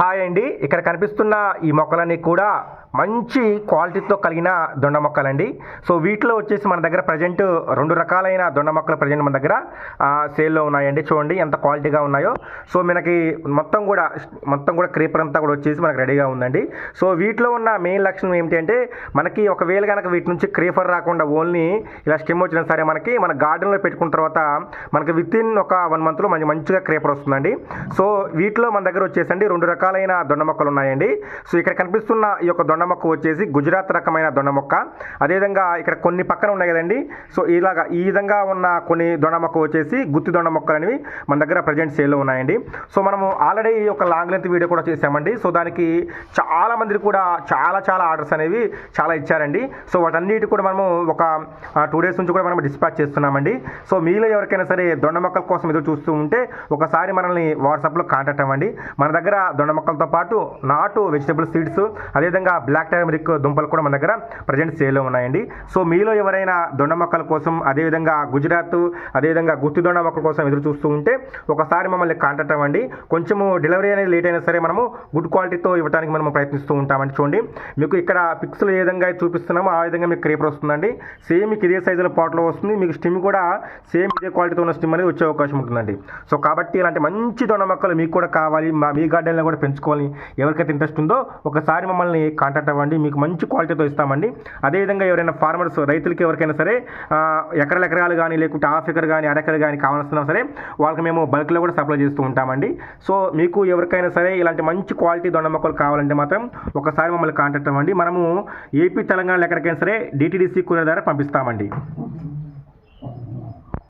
Hi అండి. ఇక్కడ కనిపిస్తున్న ఈ మొక్కలన్నీ కూడా మంచి క్వాలిటీతో కలిగిన దొండ మొక్కలండి. సో వీటిలో వచ్చేసి మన దగ్గర ప్రజెంట్ రెండు రకాలైన దొండ మొక్కలు ప్రజెంట్ మన దగ్గర సేల్లో ఉన్నాయండి. చూడండి ఎంత క్వాలిటీగా ఉన్నాయో. సో మనకి మొత్తం కూడా మొత్తం కూడా క్రీపర్ అంతా కూడా వచ్చేసి మనకి రెడీగా ఉందండి. సో వీటిలో ఉన్న మెయిన్ లక్షణం ఏమిటి అంటే మనకి ఒకవేళ కనుక వీటి నుంచి క్రీపర్ రాకుండా ఓన్లీ ఇలా స్టెమ్ వచ్చినా సరే మనకి మన గార్డెన్లో పెట్టుకున్న తర్వాత మనకి విత్ ఇన్ ఒక వన్ మంత్లో మంచి మంచిగా క్రీపర్ వస్తుందండి. సో వీటిలో మన దగ్గర వచ్చేసండి రెండు రకాలైన దొండ మొక్కలు ఉన్నాయండి సో ఇక్కడ కనిపిస్తున్న ఈ యొక్క దొండ మొక్క వచ్చేసి గుజరాత్ రకమైన దొండ మొక్క అదేవిధంగా ఇక్కడ కొన్ని పక్కన ఉన్నాయి కదండి. సో ఇలాగా ఈ విధంగా ఉన్న కొన్ని దొండ మొక్క వచ్చేసి గుత్తి దొండ మొక్కలు అనేవి మన దగ్గర ప్రజెంట్ సేల్లో ఉన్నాయండి. సో మనము ఆల్రెడీ ఈ యొక్క లాంగ్ లెంత్ వీడియో కూడా చేసామండి సో దానికి చాలా మంది కూడా చాలా చాలా ఆర్డర్స్ అనేవి చాలా ఇచ్చారండి. సో వాటన్నిటి కూడా మనము ఒక టూ డేస్ నుంచి కూడా మనం డిస్పాచ్ చేస్తున్నామండి. సో మీలో ఎవరికైనా సరే దొండ మొక్కల కోసం ఎదురు చూస్తూ ఉంటే ఒకసారి మనల్ని వాట్సాప్లో కాంటాక్ట్ అవ్వండి. మన దగ్గర దొండ మొక్కలతో పాటు నాటు వెజిటబుల్ సీడ్స్ అదేవిధంగా బ్లాక్ టర్మరిక్ దుంపలు కూడా మన దగ్గర ప్రజెంట్ సేల్లో ఉన్నాయండి. సో మీలో ఎవరైనా దొండ మొక్కల కోసం అదేవిధంగా గుజరాత్ అదేవిధంగా గుత్తి దొండ మొక్కల కోసం ఎదురు చూస్తూ ఉంటే ఒకసారి మమ్మల్ని కాంటాక్ట్ అవ్వండి. కొంచెము డెలివరీ అనేది లేట్ అయినా సరే మనము గుడ్ క్వాలిటీతో ఇవ్వడానికి మనం ప్రయత్నిస్తూ ఉంటామండి చూడండి. మీకు ఇక్కడ పిక్స్లు ఏ విధంగా చూపిస్తున్నామో ఆ విధంగా మీకు క్రీపర్ వస్తుందండి. సేమ్ మీకు ఇదే సైజులో పాట్లో వస్తుంది. మీకు స్టిమ్ కూడా సేమ్ ఇదే క్వాలిటీతో ఉన్న స్టిమ్ అనేది వచ్చే అవకాశం ఉంటుందండి. సో కాబట్టి ఇలాంటి మంచి దొండ మొక్కలు మీకు కూడా కావాలి. మా మీ గార్డెన్లో కూడా పెంచుకోవాలని ఎవరికైతే ఇంట్రెస్ట్ ఉందో ఒకసారి మమ్మల్ని కాంటాక్ట్ అవ్వండి. మీకు మంచి క్వాలిటీతో ఇస్తామండి. అదేవిధంగా ఎవరైనా ఫార్మర్స్ రైతులకి ఎవరికైనా సరే ఎకరాల ఎకరాలు కానీ లేకుంటే హాఫ్ ఎకర్ కానీ అరెకర్ కానీ కావాల్సిన సరే వాళ్ళకి మేము బల్క్లో కూడా సప్లై చేస్తూ ఉంటామండి. సో మీకు ఎవరికైనా సరే ఇలాంటి మంచి క్వాలిటీ దొండ మొక్కలు కావాలంటే మాత్రం ఒకసారి మమ్మల్ని కాంటాక్ట్ అవ్వండి. మనము ఏపీ తెలంగాణలో ఎక్కడికైనా సరే డిటీడీసీ కూరల ద్వారా పంపిస్తామండి.